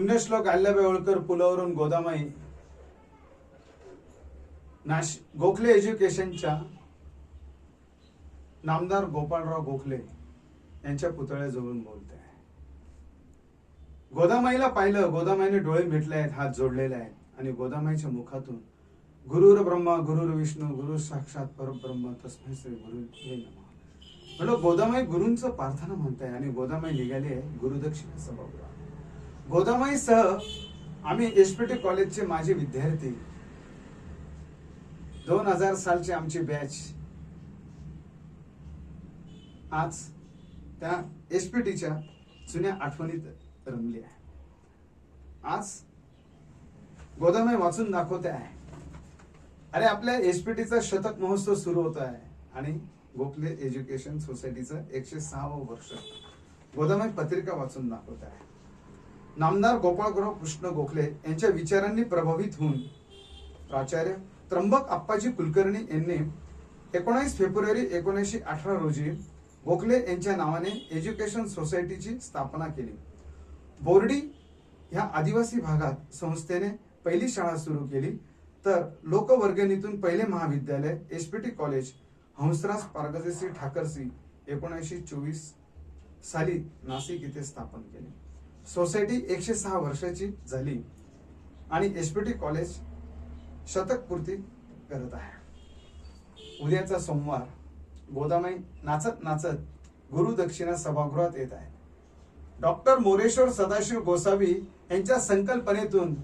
पुण्यश्लोक अहिल्याबाई होळकर पुलावरून गोदामाई. नाश गोखले एज्युकेशनच्या नामदार गोपाळराव गोखले यांच्या पुतळ्याजवळून बोलते गोदामाईला पाहिलं गोदामाईने डोळे मिटले आहेत हात जोडलेले आहेत आणि गोदामाईच्या मुखातून गुरुर ब्रह्मा गुरुर विष्णू गुरु साक्षात परब्रह्म तस्मै श्री गुरु म्हणलं गोदामाई गुरूंचं प्रार्थना म्हणताय आणि गोदामाई निघाली आहे गुरुदक्षिणा सभागृहात गोदामाईसह आम्ही एसपीटी कॉलेजचे माझे विद्यार्थी. दोन हजार सालची आमची बॅच आज त्या एसपीटीच्या जुन्या आठवणीत रमली आहे. आज गोदामाई वाचून दाखवते आहे. अरे आपल्या एसपीटीचा शतक महोत्सव सुरू होत आहे आणि गोखले एज्युकेशन सोसायटीचं एकशे सहावं वर्ष. गोदामाई पत्रिका वाचून दाखवत आहे. नामदार गोपाळगुराव कृष्ण गोखले यांच्या विचारांनी प्रभावित होऊन प्राचार्य त्र्यंबक आप्पाजी कुलकर्णी यांनी एकोणीस फेब्रुवारी एकोणीसशे अठरा रोजी गोखले यांच्या नावाने एज्युकेशन सोसायटीची स्थापना केली. बोर्डी ह्या आदिवासी भागात संस्थेने पहिली शाळा सुरू केली. तर लोकवर्गणीतून पहिले महाविद्यालय H P T college Hansraj Pragji Thackersey एकोणीसशे चोवीस साली नाशिक येथे स्थापन केले. सोसायटी एकशे सहा वर्षाची झाली आणि एसपीटी कॉलेज शतक पूर्ती करत आहे. उद्याचा सोमवार गोदामाई नाचत नाचत गुरुदक्षिणा सभागृहात येत आहे. डॉक्टर मोरेश्वर सदाशिव गोसावी यांच्या संकल्पनेतून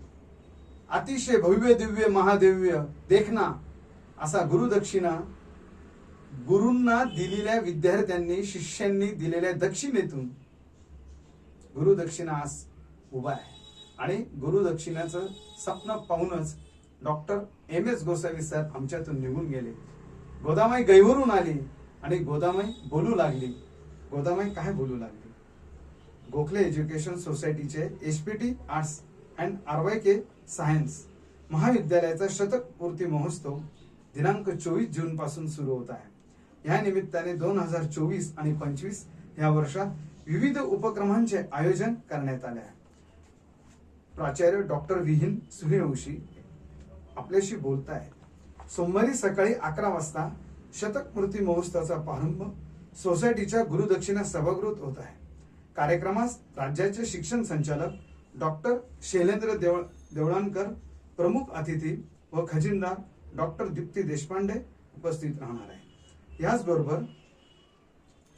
अतिशय भव्य दिव्य महादिव्य देखना असा गुरुदक्षिणा गुरूंना दिलेल्या विद्यार्थ्यांनी शिष्यांनी दिलेल्या दक्षिणेतून गुरुदक्षिणा आज उभा आहे. आणि गुरुदक्षिणाचं स्वप्न पाहूनच doctor M S Gosavi sir आमच्यातून निघून गेले. गोदामाई गैवरून आली आणि गोदामाई बोलू लागली. गोदामाई काय बोलू लागली? गोखले एज्युकेशन सोसायटीचे H P T arts and R Y K science महाविद्यालयाचा शतक पूर्ती महोत्सव दिनांक चोवीस जून पासून सुरू होत आहे. या निमित्ताने दोन हजार चोवीस आणि पंचवीस या वर्षात विविध उपक्रमांचे आयोजन करण्यात आले आहे. प्राचार्य डॉक्टर विहीन सूर्यवंशी आपल्याशी बोलत आहेत. सोमवारी सकाळी अकरा वाजता शतक मूर्ती महोत्सवाचा प्रारंभ सोसायटीच्या गुरुदक्षिणा सभागृहात होत आहे. कार्यक्रमास राज्याचे शिक्षण संचालक डॉक्टर शैलेंद्र देवळ देवळांकर प्रमुख अतिथी व खजिनदार डॉक्टर दीप्ती देशपांडे उपस्थित राहणार आहे याचबरोबर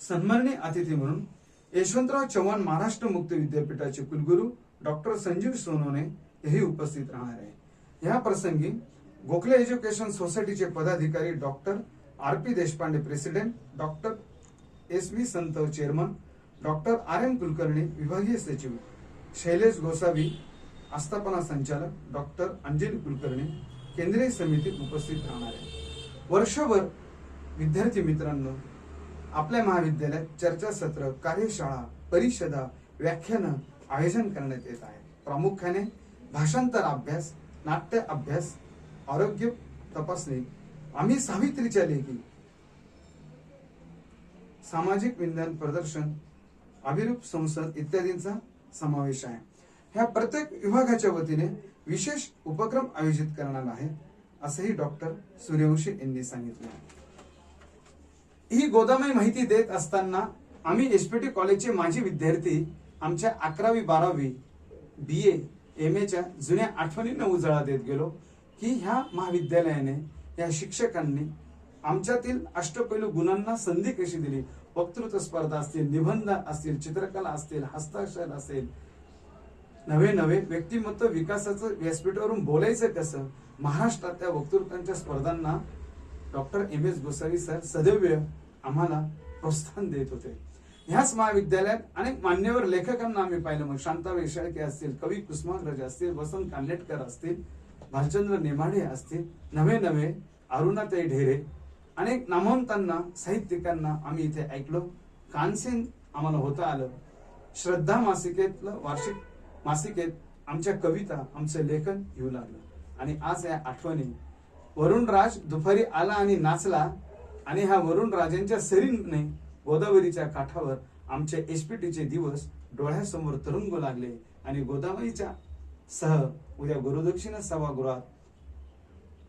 सन्माननीय अतिथी म्हणून यशवंतराव चव्हाण महाराष्ट्र मुक्त विद्यापीठाचे कुलगुरू डॉक्टर संजीव सोनोने हेही उपस्थित राहणार आहे. या प्रसंगी गोखले एज्युकेशन सोसायटीचे पदाधिकारी doctor R P Deshpande president doctor S V Sant chairman doctor R M Kulkarni विभागीय सचिव शैलेश गोसावी आस्थापना संचालक डॉक्टर अंजली कुलकर्णी केंद्रीय समितीत उपस्थित राहणार आहे. वर्षभर विद्यार्थी मित्रांनो आपल्या महाविद्यालयात चर्चासत्र कार्यशाळा परिषदा व्याख्यानं आयोजन करण्यात येत आहे. प्रामुख्याने भाषांतर अभ्यास नाट्य अभ्यास आरोग्य तपासणी आम्ही सावित्रीच्या लेखी सामाजिक विज्ञान प्रदर्शन अभिरूप संसद इत्यादींचा समावेश आहे. ह्या प्रत्येक विभागाच्या वतीने विशेष उपक्रम आयोजित करणार आहे असंही डॉक्टर सूर्यवंशी यांनी सांगितलं ही गोदामाई माहिती देत असताना आम्ही एसपीटी कॉलेजचे माजी विद्यार्थी आमच्या अकरावी बारावी बी ए एम एच्या जुन्या आठवणींना उजाळा देत गेलो की ह्या महाविद्यालयाने या शिक्षकांनी आमच्यातील अष्टपैलू गुणांना संधी कशी दिली? वक्तृत्व स्पर्धा असतील निबंध असतील चित्रकला असतील हस्ताक्षर असेल. नवे नवे व्यक्तिमत्व विकासाचं व्यासपीठावरून बोलायचं कसं? महाराष्ट्रात त्या वक्तृत्वांच्या स्पर्धांना doctor M S Gosavi sir सदैव आम्हाला प्रोत्साहन देत होते. ह्याच महाविद्यालयात अनेक मान्यवर लेखकांना आम्ही पाहिलं. मग शांताबाई शेळके असतील कवी कुसुमाग्रज असतील वसंत कानेटकर असतील भालचंद्र नेमाडे असतील नवे नवे अरुणाताई ढेरे अनेक नामवंतांना साहित्यिकांना आम्ही इथे ऐकलो. कानसेन आम्हाला होता आलं. श्रद्धा मासिकेतलं वार्षिक मासिकेत आमच्या कविता आमचं लेखन येऊ लागलं. आणि आज या आठवणी वरुण राज दुपारी आला आणि नाचला आणि हा वरुण राजांच्या सरीने गोदावरीच्या काठावर आमचे एसपीटीचे दिवस डोळ्यासमोर तरंगू लागले आणि गोदावरीच्या सह उद्या गुरुदक्षिणा सभागृहात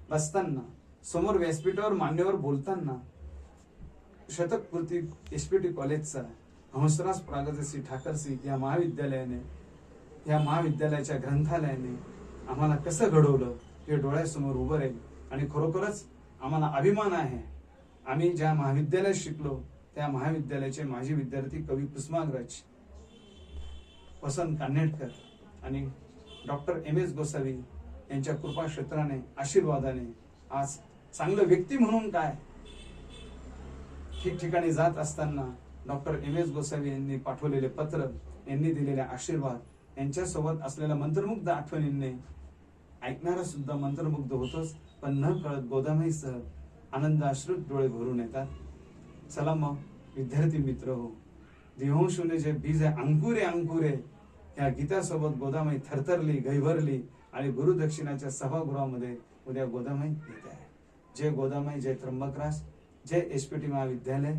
बसताना समोर व्यासपीठावर मान्यवर बोलताना शतकपूर्ती एसपीटी कॉलेजचा हंसराज प्रागतसी ठाकरसी या महाविद्यालयाने या महाविद्यालयाच्या ग्रंथालयाने आम्हाला कसं घडवलं हे डोळ्यासमोर उभं राहील? आणि खरोखरच आम्हाला अभिमान आहे. आम्ही ज्या महाविद्यालयात शिकलो त्या महाविद्यालयाचे माजी विद्यार्थी कवी कुसुमाग्रज वसंत कानेटकर आणि डॉक्टर एम एस गोसावी यांच्या कृपा क्षेत्राने आशीर्वादाने आज चांगलं व्यक्ती म्हणून काय ठिकठिकाणी जात असताना डॉक्टर एम एस गोसावी यांनी पाठवलेले पत्र यांनी दिलेले आशीर्वाद यांच्यासोबत असलेल्या मंत्रमुग्ध आठवणींनी ऐकणारा सुद्धा मंत्रमुग्ध होतोच. पण न कळत गोदामाईसह आनंद अश्रुत डोळे भरून येतात. चला मग विद्यार्थी मित्र हो दिवंशूने जे बीज आहे अंकुरे अंकुरे या गीतासोबत गोदामाई थरथरली गैभरली आणि गुरुदक्षिणाच्या सभागृहामध्ये उद्या गोदामाई येत आहे. जय गोदामाई जय त्र्यंबकरास जय एसपीटी महाविद्यालय.